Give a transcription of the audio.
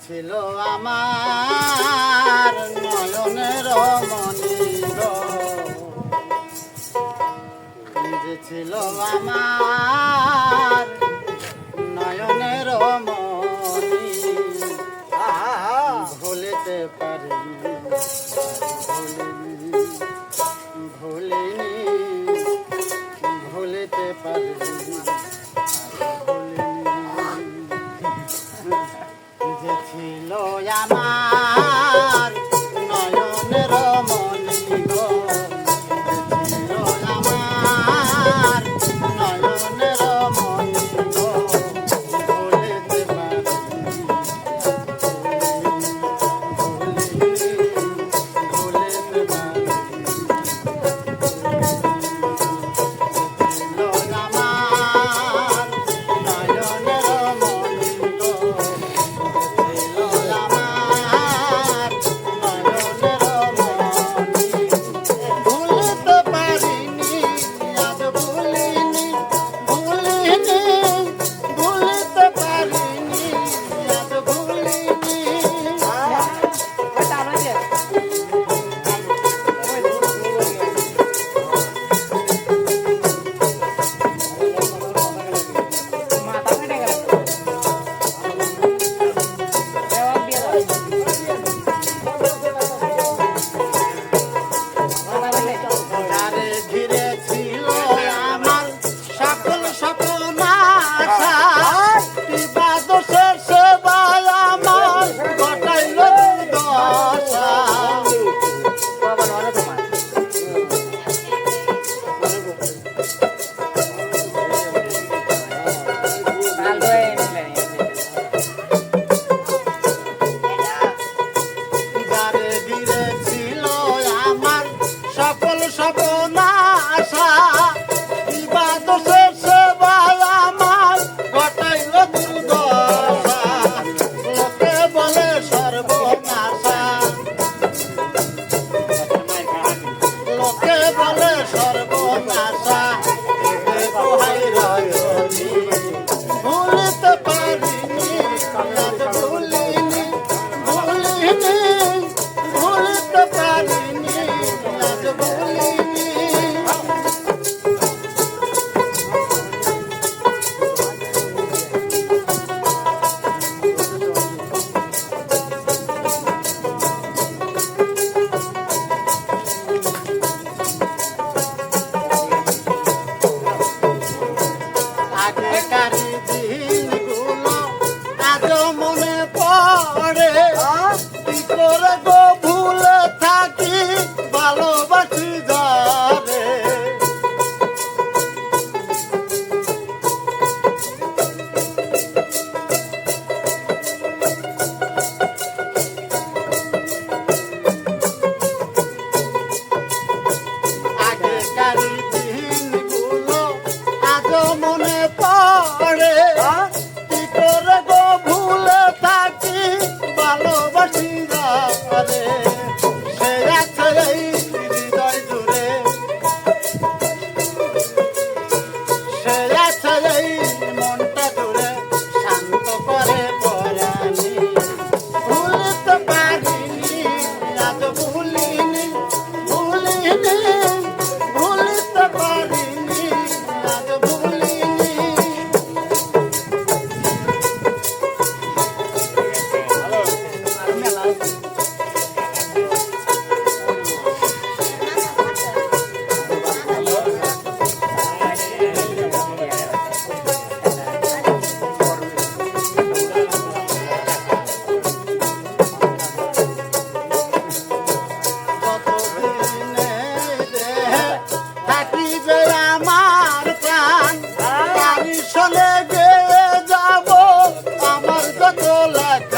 ছিল আমার নয়নের মনির। ছিল আমার আজ মনে পড়ে কি করে গো লাগছে